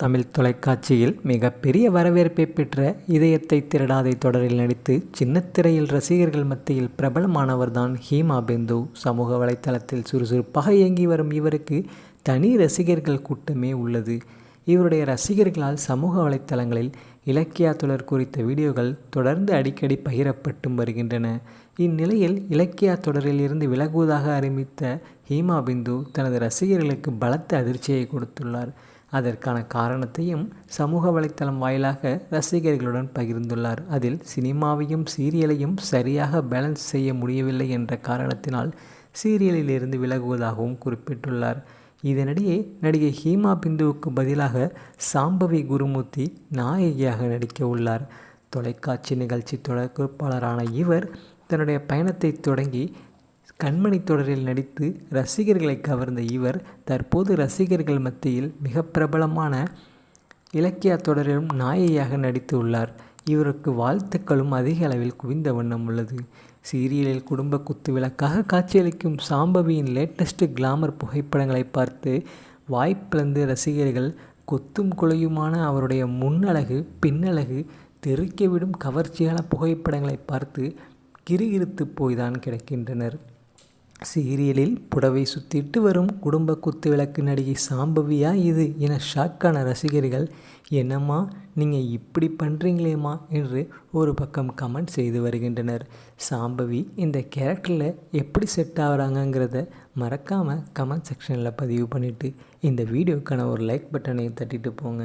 தமிழ் தொலைக்காட்சியில் மிகப்பெரிய வரவேற்பை பெற்ற இதயத்தை திருடாதை தொடரில் நடித்து சின்னத்திரையில் ரசிகர்கள் மத்தியில் பிரபலமானவர்தான் ஹீமா பிந்து. சமூக வலைத்தளத்தில் சுறுசுறுப்பாக இயங்கி வரும் இவருக்கு தனி ரசிகர்கள் கூட்டமே உள்ளது. இவருடைய ரசிகர்களால் சமூக வலைத்தளங்களில் இலக்கியா தொடர் குறித்த வீடியோக்கள் தொடர்ந்து அடிக்கடி பகிரப்பட்டும் வருகின்றன. இந்நிலையில் இலக்கியா தொடரில் இருந்து விலகுவதாக அறிவித்த ஹீமா பிந்து தனது ரசிகர்களுக்கு பலத்த அதிர்ச்சியை கொடுத்துள்ளார். அதற்கான காரணத்தையும் சமூக வலைத்தளம் வாயிலாக ரசிகர்களுடன் பகிர்ந்துள்ளார். அதில் சினிமாவையும் சீரியலையும் சரியாக பேலன்ஸ் செய்ய முடியவில்லை என்ற காரணத்தினால் சீரியலில் இருந்து விலகுவதாகவும் குறிப்பிட்டுள்ளார். இதனிடையே நடிகை ஹீமா பிந்துவுக்கு பதிலாக சாம்பவி குருமூர்த்தி நாயகியாக நடிக்க உள்ளார். தொலைக்காட்சி நிகழ்ச்சி தொடர்பாளரான இவர் தன்னுடைய பயணத்தை தொடங்கி கண்மணி தொடரில் நடித்து ரசிகர்களை கவர்ந்த இவர் தற்போது ரசிகர்கள் மத்தியில் மிக பிரபலமான இலக்கியா தொடரிலும் நாயையாக நடித்து உள்ளார். இவருக்கு வாழ்த்துக்களும் அதிக அளவில் குவிந்த வண்ணம் உள்ளது. சீரியலில் குடும்ப குத்துவிளக்காக காட்சியளிக்கும் சாம்பவியின் லேட்டஸ்ட் கிளாமர் புகைப்படங்களை பார்த்து வாய்ப்பிழந்து ரசிகர்கள் கொத்தும் குலையுமான அவருடைய முன்னழகு பின்னழகு தெறிக்கவிடும் கவர்ச்சியான புகைப்படங்களை பார்த்து கிறுகிறுத்து போய்தான் கிடக்கின்றனர். சீரியலில் புடவை சுத்திட்டு வரும் குடும்ப குத்துவிளக்கு நடிகை சாம்பவியா இது என ஷாக்கான ரசிகர்கள் என்னம்மா நீங்கள் இப்படி பண்ணுறீங்களேம்மா என்று ஒரு பக்கம் கமெண்ட் செய்து வருகின்றனர். சாம்பவி இந்த கேரக்டரில் எப்படி செட் ஆகிறாங்கங்கிறத மறக்காமல் கமெண்ட் செக்ஷனில் பதிவு பண்ணிவிட்டு இந்த வீடியோக்கான ஒரு லைக் பட்டனையும் தட்டிட்டு போங்க.